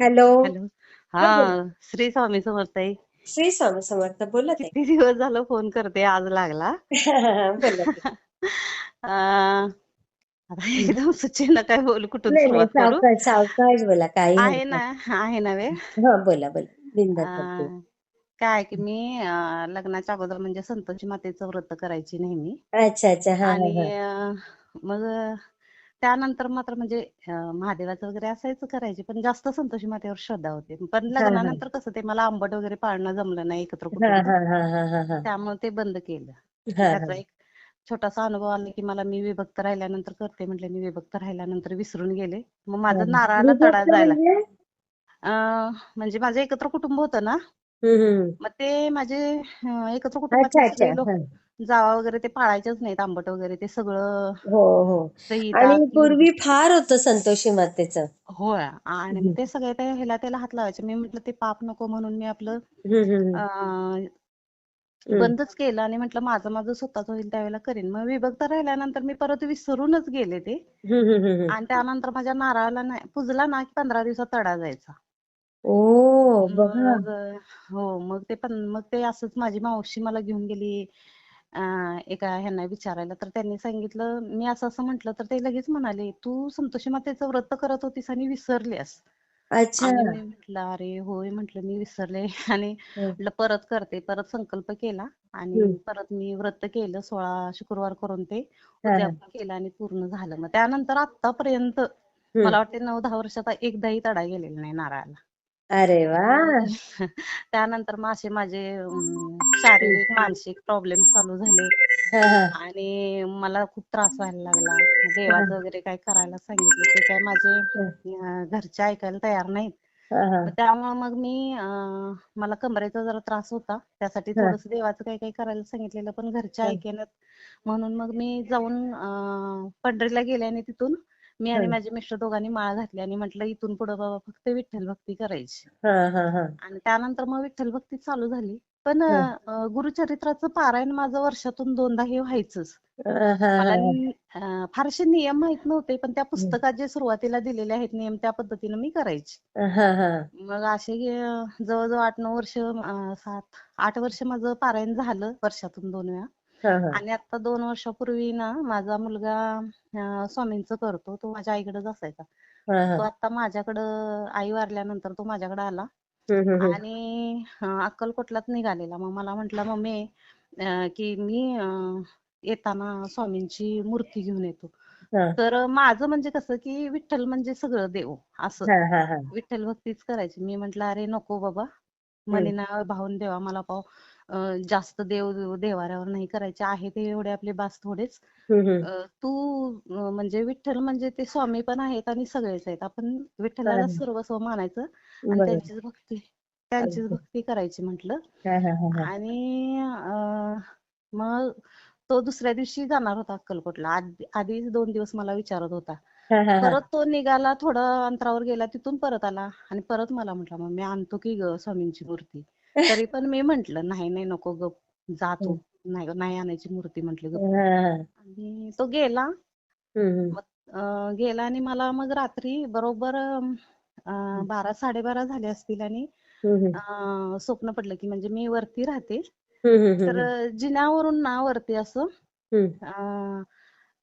Hello. Hello. हा बोला. श्री स्वामी समर्थ आई श्री स्वामी समर्थ बोला किती दिवस झालं फोन करते आज लागला. बोला ताई. अं, आता. एकदम सुचेना काय बोलू कुठून नाही नाही सुरुवात करू? सावकाश सावकाश बोला काही आहे हरकत ना आहे ना वेळ हा बोला बोला. अं, काय की मी अं, लग्नाच्या अगोदर म्हणजे संतोषी मातेचं व्रत करायची नेहमी. अच्छा अच्छा. हा हा हा. आणि अं, मग त्यानंतर मात्र म्हणजे महादेवाचं वगैरे असायचं करायची पण जास्त संतोषी मातेवर श्रद्धा होती. पण लग्नानंतर कसं ते मला आंबट वगैरे पाळणं जमलं नाही एकत्र कुटुंब त्यामुळे ते बंद केलं. त्याचा एक छोटासा अनुभव आला की मला मी विभक्त राहिल्यानंतर करते म्हटले मी विभक्त राहिल्यानंतर विसरून गेले. मग. माझं नारळाला तडा जायला म्हणजे? म्हणजे माझं एकत्र कुटुंब होतं ना. मग ते माझे एकत्र अच्छा जावा वगैरे ते पाळायचेच नाहीत आंबट वगैरे ते सगळं हो हो. आणि पूर्वी फार होतं संतोषी मातेचं. होय. आणि ते सगळे ते ह्याला त्याला हात लावायचे. मी म्हटलं ते पाप नको म्हणून मी आपलं बंदच केलं आणि म्हटलं माझं माझं स्वतःच होईल त्यावेळेला करीन. मग विभक्त राहिल्यानंतर मी परत विसरूनच गेले ते. आणि त्यानंतर माझ्या नारळाला नाही पुजला ना की पंधरा दिवसात तडा जायचा. ओ बघा. हो मग ते पण मग ते असंच माझी मावशी मला घेऊन गेली. एका ह्यांना विचारायला. तर त्यांनी सांगितलं मी असं असं म्हटलं. तर ते लगेच म्हणाले तू संतोषी मातेचं व्रत करत होतीस आणि विसरलीस अच्छा. म्हटलं अरे होय म्हटलं मी विसरले. आणि हम्म म्हटलं परत करते. परत संकल्प केला. आणि परत मी व्रत केलं सोळा शुक्रवार करून ते हा हा. उद्यापन केलं आणि पूर्ण झालं. मग त्यानंतर आतापर्यंत मला वाटते नऊ दहा वर्षात एकदाही तडा गेलेला नाही नारळाला. अरे वा! त्यानंतर मग असे माझे अं, शारीरिक मानसिक प्रॉब्लेम चालू झाले. हा हा. आणि मला खूप त्रास व्हायला लागला. हा. देवाचं वगैरे काय करायला सांगितलं ते काय माझे अं, घरचे ऐकायला तयार नाहीत. हा हा. त्यामुळे मग मी अं, मला कमरेचा जरा त्रास होता. त्यासाठी हा. थोडंसं देवाचं काही काही करायला सांगितलेलं पण घरचे हा. ऐकेनात. म्हणून मग मी जाऊन अं, पंढरीला गेले आणि तिथून मी आणि माझे मिस्टर दोघांनी माळ घातली आणि म्हटलं इथून पुढे बाबा फक्त विठ्ठल भक्ती करायची. आणि त्यानंतर मग विठ्ठल भक्ती चालू झाली. पण गुरुचरित्राचं पारायण माझं वर्षातून दोनदा हे व्हायचंच. मला फारसे नियम माहीत नव्हते पण त्या पुस्तकात जे सुरुवातीला दिलेले आहेत नियम त्या पद्धतीने मी करायची. हा हा. मग असे जवळजवळ आठ नऊ वर्ष सात आठ वर्ष माझं पारायण झालं वर्षातून दोन वेळा. आणि आता दोन वर्षापूर्वी ना माझा मुलगा स्वामींचं करतो तो माझ्या आईकडेच असायचा. तो आता माझ्याकडं आई वारल्यानंतर तो माझ्याकडे आला. आणि अक्कलकोटलाच निघालेला. मग मला म्हटला मम्मी की मी येताना स्वामींची मूर्ती घेऊन येतो. तर माझं म्हणजे कसं की विठ्ठल म्हणजे सगळं देव असं. विठ्ठल भक्तीच करायची. मी म्हंटल अरे नको बाबा. हम्म. मनीना भावून देवा मला पाव जास्त देव देवाऱ्यावर नाही करायचे. आहे ते एवढे आपले बास थोडेच. तू म्हणजे विठ्ठल म्हणजे ते स्वामी पण आहेत आणि सगळेच आहेत. आपण विठ्ठलाला सर्वस्व मानायचं आणि त्यांचीच भक्ती त्यांचीच भक्ती करायची म्हटलं. आणि मग तो दुसऱ्या दिवशी जाणार होता अक्कलकोटला. आधी आधीच दोन दिवस मला विचारत होता. परत तो निघाला थोडं अंतरावर गेला तिथून परत आला आणि परत मला म्हटला मग मी आणतो की ग स्वामींची मूर्ती? तरी पण मी म्हंटल नाही नाही नको गप जा तू. नाही नाही आणायची मूर्ती म्हंटल गप. हा आणि तो गेला. मग गेला आणि मला मग रात्री बरोबर बारा साडेबारा झाले असतील आणि स्वप्न पडलं की म्हणजे मी वरती राहते. तर जिन्यावरून ना वरती असं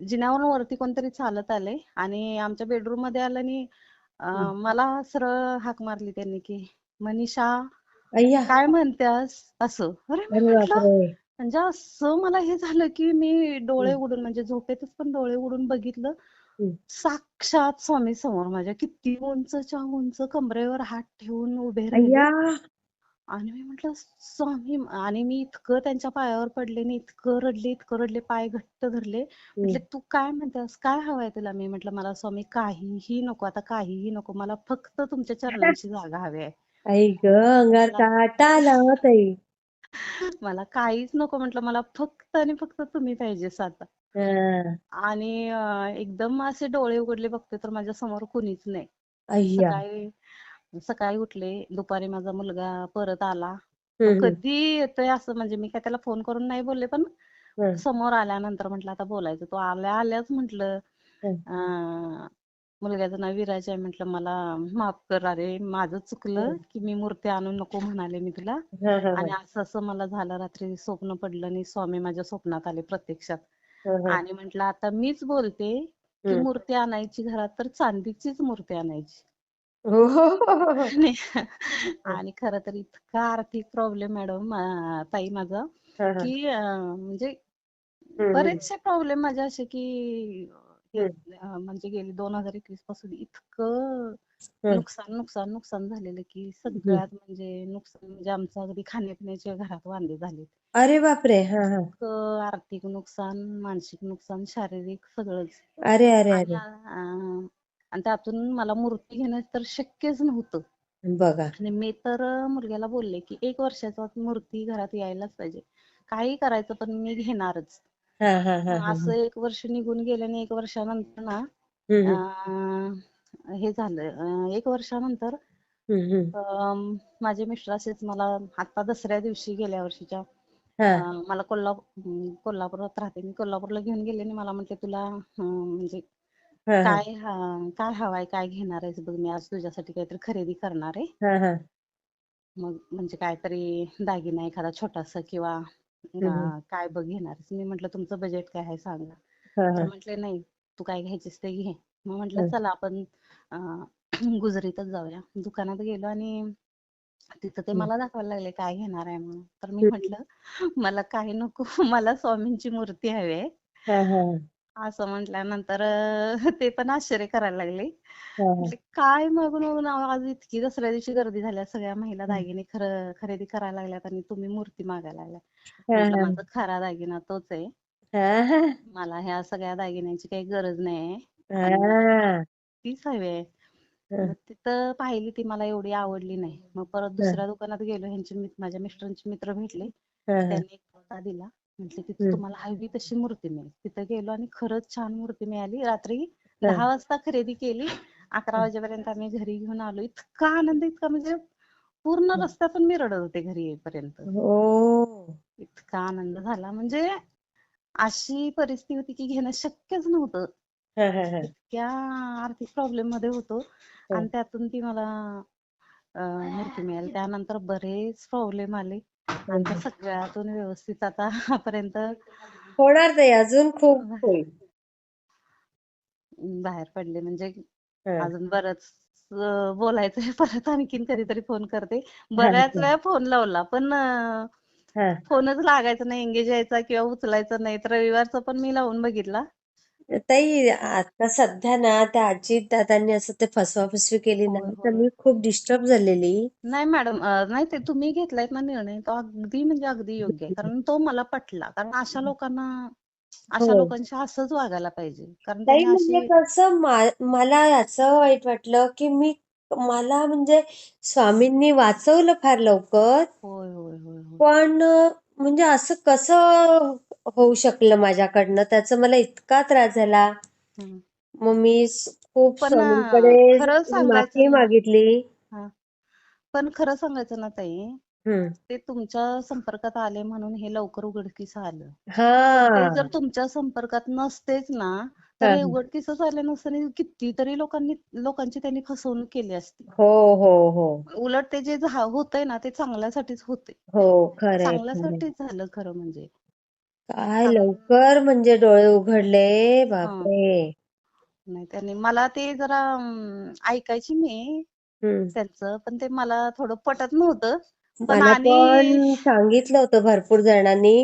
जिन्यावरून वरती कोणतरी चालत आलंय आणि आमच्या बेडरूममध्ये आलं आणि मला सरळ हाक मारली त्यांनी की मनीषा अय्या. काय म्हणत्यास? असं. अरे मी अरे म्हटलं बापरे. म्हणजे असं मला हे झालं की मी डोळे हम्म. उघडून म्हणजे झोपेतच पण डोळे उघडून बघितलं. साक्षात स्वामी समोर माझ्या किती उंचच्या उंच कमरेवर हात ठेवून उभे राहिले. अय्या. आणि मी म्हटलं स्वामी आणि मी इतकं त्यांच्या पायावर पडले आणि इतकं रडले इतकं रडले पाय घट्ट धरले. म्हटले हम्म तू काय म्हणतेस काय हवंय तुला? मी म्हटलं मला स्वामी काहीही नको आता काहीही नको. मला फक्त तुमच्या चरणांची जागा हवी आहे. आई ग मला काटा हो ताई. मला काहीच नको म्हटलं मला फक्त आणि फक्त तुम्ही पाहिजेस आता हा. आणि अं, एकदम असे डोळे उघडले बघते तर माझ्यासमोर कुणीच नाही. अय्या. सकाळी सकाळी उठले दुपारी माझा मुलगा परत आला. कधी येतोय असं म्हणजे मी काय त्याला फोन करून नाही बोलले पण समोर आल्यानंतर म्हटलं आता बोलायचं. तो आल्या आल्याच म्हटलं मुलग्याचं नाव विराज आहे म्हटलं मला माफ कर अरे माझं चुकलं की मी मूर्ती आणू नको म्हणाले मी तुला. आणि असं असं मला झालं रात्री स्वप्न पडलं आणि स्वामी माझ्या स्वप्नात आले प्रत्यक्षात. आणि म्हटलं आता मीच बोलते की. मूर्ती आणायची घरात तर चांदीचीच मूर्ती आणायची. हो हो हो. आणि खरं तर इतका आर्थिक प्रॉब्लेम मॅडम ताई माझा की म्हणजे. बरेचसे प्रॉब्लेम माझे असे की म्हणजे गेली दोन हजार एकवीसपासून इतकं. नुकसान नुकसान नुकसान झालेलं की सगळ्यात म्हणजे नुकसान म्हणजे आमचं अगदी खाण्यापिण्याच्या घरात वांदे झाले अरे बापरे! हा हा. आर्थिक नुकसान मानसिक नुकसान शारीरिक सगळंच. अरे अरे अरे. आणि त्यातून मला मूर्ती घेणं तर शक्यच नव्हतं. बघा. आणि मी तर मुलग्याला बोलले की एक वर्षाचा मूर्ती घरात यायलाच पाहिजे. काही करायचं पण मी घेणारच. हा हा हा हा असं एक वर्ष निघून गेलं आणि एक वर्षानंतर ना हम्म, हम्म, अं, हे झालं. अं, एक वर्षानंतर हम्म, हम्म. अं, माझे मिस्टर असेच मला आता दसऱ्या दिवशी गेल्या वर्षीच्या हा. अं, मला कोल्हापूर कोल्हापुरात राहते. मी कोल्हापूरला घेऊन गेले आणि मला म्हटले तुला अं, म्हणजे हा हा. काय हा- काय हवाय काय घेणार आहेस बघ मी आज तुझ्यासाठी काहीतरी खरेदी करणार आहे. हा हा. मग म्हणजे काहीतरी दागिना एखादा छोटासा किंवा काय बघ घेणार आहेस मी म्हटलं तुमचं बजेट काय आहे? सांगा. तर म्हटले नाही तू काय घ्यायचीस ते घे. मग म्हटलं. चला आपण गुजरीतच जाऊया. दुकानात गेलो आणि तिथं ते. मला दाखवायला लागले काय घेणार आहे म्हणून? तर मी. म्हटलं मला काही नको मला स्वामींची मूर्ती हवी आहे. असं म्हटल्यानंतर अं, ते पण आश्चर्य करायला लागले. हा. हा म्हटले काय मागून मागून आज इतकी दसऱ्या दिवशी गर्दी झाल्या सगळ्या महिला. दागिने खरं खरेदी करायला लागल्यात आणि तुम्ही मूर्ती मागायला लागलाय हा म्हटलं हा. माझा खरा दागिना तोच आहे. हा मला ह्या सगळ्या दागिन्यांची काही गरज नाही आणि मला हा. तीच हवी आहे. हा. मग तिथं पाहिली ती मला एवढी आवडली नाही. मग परत दुसऱ्या दुकानात गेलो ह्यांचे माझ्या मिस्टरांचे मित्र भेटले. हा हा. त्यांनी एक दिला. म्हटले तिथं. तुम्हाला हवी तशी मूर्ती मिळेल. तिथं गेलो आणि खरंच छान मूर्ती मिळाली. रात्री. दहा वाजता खरेदी केली. अकरा वाजेपर्यंत आम्ही घरी घेऊन आलो. इतका आनंद इतका म्हणजे पूर्ण रस्त्यातून मी रडत होते घरी येईपर्यंत. हो. इतका आनंद झाला. म्हणजे अशी परिस्थिती होती की घेणं शक्यच नव्हतं. इतक्या आर्थिक प्रॉब्लेममध्ये होतो. हा. आणि त्यातून ती मला मूर्ती मिळाली. त्यानंतर बरेच प्रॉब्लेम आले. त्या सगळ्यातून व्यवस्थित आतापर्यंत होणार नाही अजून खूप होईल बाहेर पडले म्हणजे. अजून बरंच अं, बोलायचं आहे परत आणखीन कधीतरी फोन करते बऱ्याच. वेळा फोन लावला पण. फोनच लागायचा नाही एंगेज यायचा किंवा उचलायचा नाही तर रविवारचा पण मी लावून बघितला ताई आता सध्या ना त्या अजित दादांनी असं ते फसवाफसवी केली ना तर मी खूप डिस्टर्ब झालेली. नाही मॅडम अं, नाही ते तुम्ही घेतलायत ना निर्णय तो अगदी म्हणजे अगदी योग्य आहे. कारण तो मला पटला. कारण अशा लोकांना अशा हो. लोकांशी असंच वागायला पाहिजे. कारण ताई त्यांनी म्हणजे अशी कसं मा- मला याचं वाईट वाटलं की मी मला म्हणजे स्वामींनी वाचवलं फार लवकर. होय होय होय होय. पण म्हणजे असं कसं होऊ शकलं माझ्याकडनं. त्याचा मला इतका त्रास झाला. हम्म. मग मी स- खूप पण अं, स्वामींकडे खरं माफी सांगायचं ना. मागितली. हा. पण खरं सांगायचं ना ताई हम्म. ते तुमच्या संपर्कात आले म्हणून हे लवकर उघडकीस आलं. ते जर तुमच्या संपर्कात नसतेच ना तर हा. हे. उघडकीसच आलं नसतं आणि कितीतरी लोकांनी लोकांची त्यांनी फसवणूक केली असती. हो हो हो. उलट ते जे झा- होतंय ना ते चांगल्यासाठीच होते हो खरंय खरंय. चांगल्यासाठीच झालं खरं म्हणजे. काय लवकर म्हणजे डोळे उघडले हा. बापरे. नाही त्यांनी मला ते जरा अं, ऐकायची मी. त्यांचं पण ते मला थोडं पटत नव्हतं. पण मला आणि पण सांगितलं होतं भरपूर जणांनी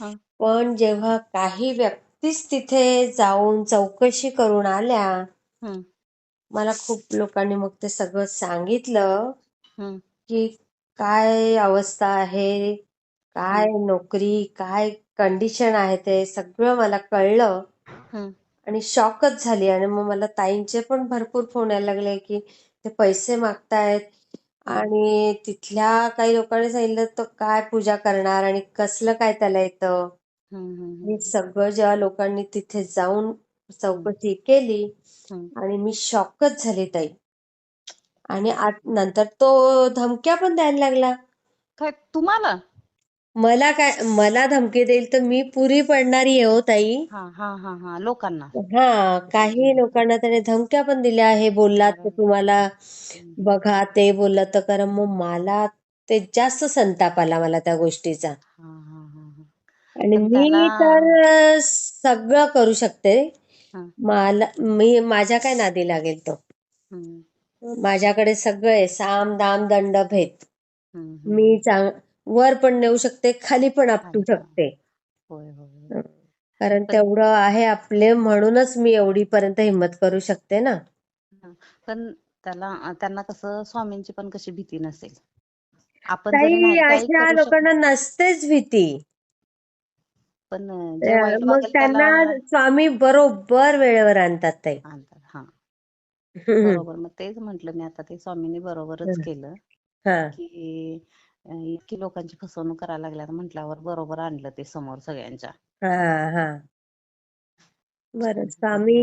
हा, पण जेव्हा काही व्यक्तीच तिथे जाऊन चौकशी करून आल्या मला खूप लोकांनी मग ते सगळं सांगितलं की काय अवस्था आहे काय नोकरी काय कंडिशन आहे ते सगळं मला कळलं. आणि शॉकच झाली आणि मग मला ताईंचे पण भरपूर फोन यायला लागले की ते पैसे मागतायत. आणि तिथल्या काही लोकांनी सांगितलं तर काय पूजा करणार आणि कसलं काय त्याला येतं हे सगळं जेव्हा लोकांनी तिथे जाऊन चौकशी केली. आणि मी शॉकच झाली ताई. आणि आत- नंतर तो धमक्या पण द्यायला लागला. काय तुम्हाला? मला काय मला धमकी देईल तर मी पुरी पडणारी आहे हो ताई. हा हा हा हा लोकांना. हा काही लोकांना त्याने धमक्या पण दिल्या हे बोललात तर तुम्हाला. बघा ते बोललात तर करा. मग मला ते जास्त संताप आला मला त्या गोष्टीचा. हा हा हा हा. आणि पण मी तर अ, सगळं करू शकते. हा. मला मी माझ्या काय नादी लागेल तो? हम्म. माझ्याकडे सगळं आहे साम दाम दंड भेद. हम्म हम्म. मी. चांग वर पण नेऊ शकते खाली पण आपटू शकते. कारण तेवढं आहे आपले म्हणूनच मी एवढीपर्यंत हिंमत करू शकते ना. पण त्याला त्यांना कसं स्वामींची पण कशी भीती नसेल. आपण अशा लोकांना नसतेच भीती. पण मग त्यांना स्वामी बरोबर वेळेवर आणतात हा. हम्म, बरोबर. मग तेच म्हंटल मी आता ते स्वामींनी बरोबरच. केलं हा. की इतकी लोकांची फसवणूक करायला लागल्यात म्हटल्यावर बरोबर आणलं ते समोर सगळ्यांच्या. हा हा. बरं स्वामी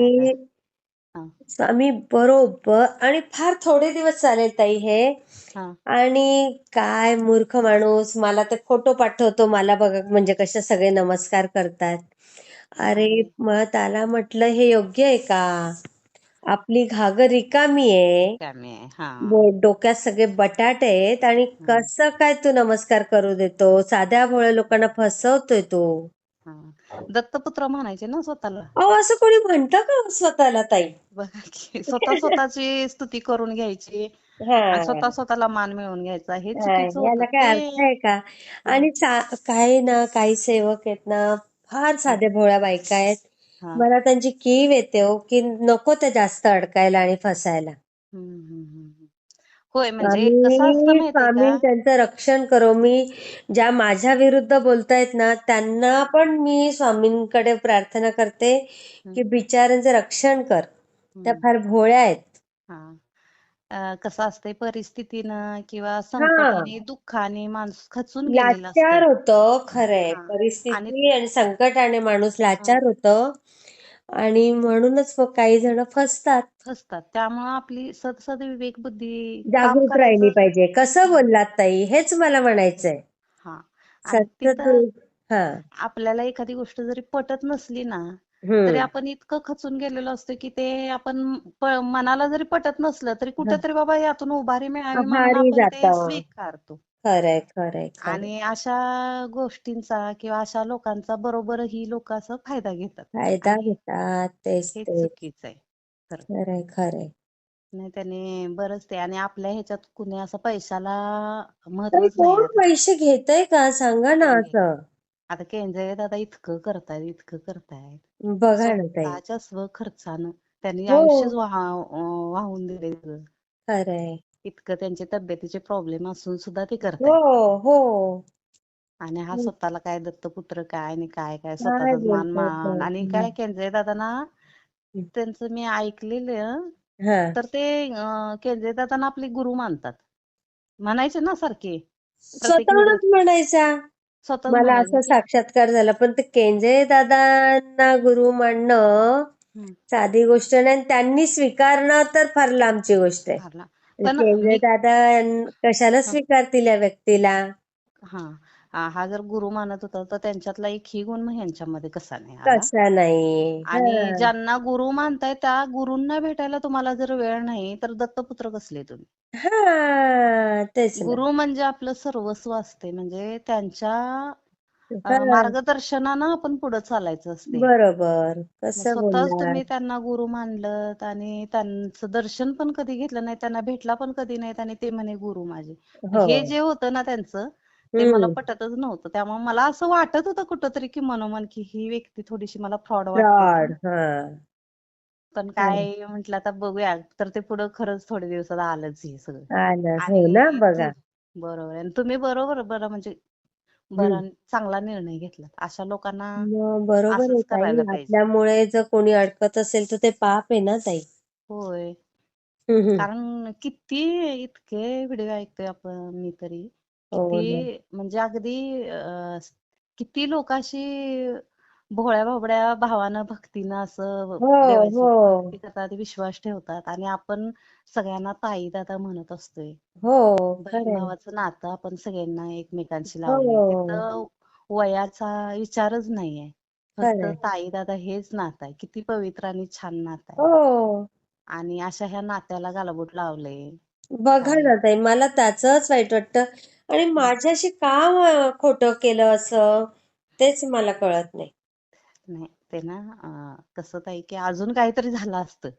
स्वामी बरोबर. आणि फार थोडे दिवस चालेल ताई हे. हा. आणि काय मूर्ख माणूस मला ते फोटो पाठवतो मला बघा म्हणजे कसे सगळे नमस्कार करतात. अरे अरे मग त्याला म्हटलं हे योग्य आहे का? आपली घागर रिकामी आहे. रिकामी आहे हा. बो- डोक्यात सगळे बटाटे आहेत आणि हम्म, कसं काय तू नमस्कार करू देतो? साध्या भोळ्या लोकांना फसवतोय तो. हा. दत्तपुत्र म्हणायचे ना स्वतःला? अहो असं कोणी म्हणतं का हो स्वतःला ताई? बघा की स्वतः स्वतःची स्तुती करून घ्यायची हा. स्वतः स्वतःला मान मिळवून घ्यायचा. हे हा, चुकीचं होतं याला काय ते. अर्थ आहे का? आणि सा- काही ना काही सेवक आहेत ना फार साध्या भोळ्या बायका आहेत. मला त्यांची कीव येते हो की नको ते जास्त अडकायला आणि फसायला. होय म्हणजे असतं का? त्यांचं रक्षण करो. मी ज्या माझ्या विरुद्ध बोलतायत ना त्यांना पण मी स्वामींकडे प्रार्थना करते की बिचाऱ्यांचं रक्षण कर. त्या. फार भोळ्या आहेत. हा. कसं असतंय परिस्थितीनं किंवा संकटाने दुःखाने माणूस खचून लाचार होतं खरंय. परिस्थिती आणि संकटाने माणूस हा. लाचार होतं. आणि म्हणूनच मग काही जण फसतात. फसतात. त्यामुळं आपली सदसद विवेक बुद्धी जागरूक राहिली पाहिजे. कसं बोललात ताई? हेच मला म्हणायचंय. आपल्याला एखादी गोष्ट जरी पटत नसली ना तरी आपण इतकं खचून गेलेलो असतो की ते आपण मनाला जरी पटत नसलं तरी. कुठेतरी बाबा यातून उभारी मिळावी म्हणून आपण ते स्वीकारतो. खरंय खरंय खरंय. आणि अशा गोष्टींचा किंवा अशा लोकांचा बरोबर ही लोक असं फायदा घेतात. फायदा आणि घेतात तेच हे तेच. चुकीचं आहे खरं. खरंय खरंय. नाही त्याने बरंच ते. आणि आपल्या ह्याच्यात कुणी असं पैशाला तरी महत्वच नाही कोण आता पैसे घेतय का? सांगा ना असं. आता केंद्र दादा इतकं करतायत इतकं करतायत. बघा ना ताई. स्वतःच्या स्व खर्चानं त्यांनी हो. आयुष्यच वाहा अं, वाहून दिले खरंय. इतकं त्यांचे तब्येतीचे प्रॉब्लेम असून सुद्धा ते हो करतायत. हो आणि हा स्वतःला काय दत्तपुत्र काय आणि काय काय स्वतःचाच मान मान आणि काय केंद्रे दादांना त्यांचं मी ऐकलेलं. हा. तर ते केंद्रे दादांना आपले गुरु मानतात. म्हणायचे ना सारखे. स्वतःहूनच म्हणायचा. स्वतःच मला असं साक्षात्कार झाला पण ते केंजे दादांना गुरु मानणं हं, साधी गोष्ट नाही आणि त्यांनी स्वीकारणं तर फार लांबची गोष्ट आहे. पण केंद्रे मी दादा कशाला स्वीकारतील या व्यक्तीला? हा. हा जर गुरु मानत होता तर त्यांच्यातला एक ही गुण मग ह्यांच्यामध्ये कसा नाही आला? कसा नाही? आणि हा. ज्यांना गुरु मानताय त्या गुरूंना भेटायला तुम्हाला जर वेळ नाही तर दत्तपुत्र कसले तुम्ही? हा तेच ना. गुरु म्हणजे आपलं सर्वस्व असते. म्हणजे त्यांच्या मार्गदर्शनानं आपण पुढे चालायचं असते. बरोबर. स्वतःच तुम्ही त्यांना गुरु मानलं आणि त्यांचं दर्शन पण कधी घेतलं नाही त्यांना भेटला पण कधी नाहीत आणि ते म्हणे गुरु माझे. हो. हे जे होतं ना त्यांचं ते मला पटतच नव्हतं. त्यामुळे मला असं वाटत होतं कुठंतरी की मनोमन की ही व्यक्ती थोडीशी मला फ्रॉड वाटते पण. काय म्हटलं आता बघूया. तर ते पुढं खरंच थोडे दिवसात आलंच हे सगळं. बरोबर आहे. आणि तुम्ही बरोबर बरं म्हणजे बरा चांगला निर्णय घेतला. अशा लोकांना मग बरोबर आहे असंच ताई. करायला पाहिजे. आपल्यामुळे जर कोणी अडकत असेल तर ते पाप आहे ना ताई? होय. हम्म, हम्म. कारण किती इतके व्हिडिओ ऐकतोय आपण मी तरी. हो ना. किती म्हणजे अगदी अं, किती लोकांशी भोळ्या भाबड्या भावानं भक्तीनं असं हो देवाची हो. भक्ती करतात विश्वास ठेवतात आणि आपण सगळ्यांना ताई दादा म्हणत असतोय. हो बहीण खरंय. भावाचं नातं आपण सगळ्यांना एकमेकांशी लावलंय. हो वयाचा विचारच नाहीये. फक्त खरंय. ताई दादा हेच नातं आहे. किती पवित्र आणि छान नातं आहे. हो. आणि अशा ह्या नात्याला गालबोट लावलंय. बघा ना ताई मला त्याचंच वाईट वाटतं. आणि हं. माझ्याशी का म- खोटं केलं असं? तेच मला कळत नाही. नाही ते ना कसं ताई की अजून काहीतरी झालं असतं.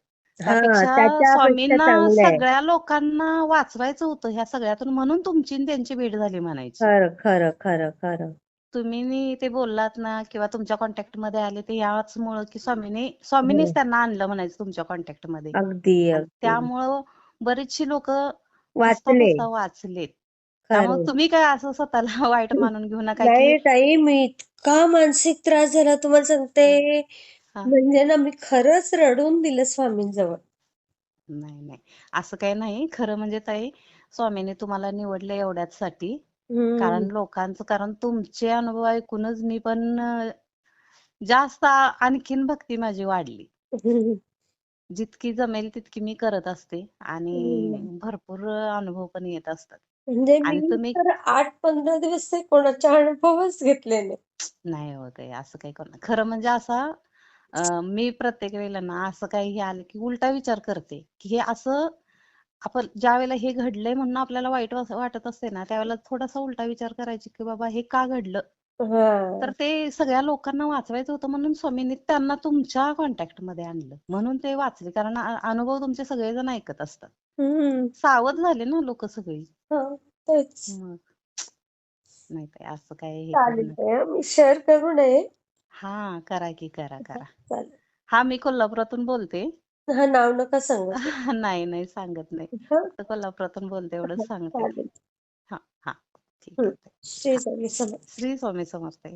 हा त्यापेक्षा स्वामींना सगळ्या लोकांना वाचवायचं होतं ह्या सगळ्यातून म्हणून तुमची आणि त्यांची भेट झाली म्हणायची. खरं खरं खरं खरं. तुम्ही नी ते बोललात ना किंवा तुमच्या कॉन्टॅक्टमध्ये आले ते याचमुळं की स्वामीने हो. स्वामीनेच त्यांना आणलं म्हणायचं तुमच्या कॉन्टॅक्टमध्ये अगदी. त्यामुळं बरीचशी लोक वाचले. वाचलेत. त्यामुळे तुम्ही काय असं स्वतःला वाईट मानून घेऊ नका की नाही ताई मी इतका मानसिक त्रास झाला तुम्हाला हा, सांगते. हा. म्हणजे ना मी खरंच रडून दिलं स्वामींजवळ. नाही नाही. असं काही नाही. खरं म्हणजे ताई स्वामीने तुम्हाला निवडलं एवढ्याचसाठी. कारण हम्म. लोकांचं कारण तुमचे अनुभव ऐकूनच मी पण अं, जास्त आ- आणखीन भक्ती माझी वाढली. जितकी जमेल तितकी मी करत असते. आणि हम्म. भरपूर अनुभव पण येत असतात. म्हणजे आणि मी तुम्ही तर आठ पंधरा दिवस ते कोणाचे अनुभवच घेतले नाही नाही होत आहे असं काही करू नका. खरं म्हणजे असा अं, मी प्रत्येक वेळेला ना असं काही हे आलं की उलटा विचार करते की हे असं आपण ज्या वेळेला हे घडलंय म्हणून आपल्याला वाईट वास- वाटत असते ना त्यावेळेला थोडासा उलटा विचार करायची की बाबा हे का घडलं तर ते सगळ्या लोकांना वाचवायचं होतं म्हणून स्वामींनी त्यांना तुमच्या कॉन्टॅक्टमध्ये आणलं. म्हणून ते वाचले कारण अनुभव तुमचे सगळेजण ऐकत असतात. सावध झाले ना लोक सगळी. हा नाही काय असं काय. मी शेअर करू नये हा करा की करा करा. हा मी कोल्हापुरातून बोलते. नाव नका सांगू. नाही नाही सांगत नाही. कोल्हापुरातून बोलते एवढंच सांगते. हा हा. ठीक. आहे. श्री स्वामी समर्थ. श्री स्वामी समर्थ.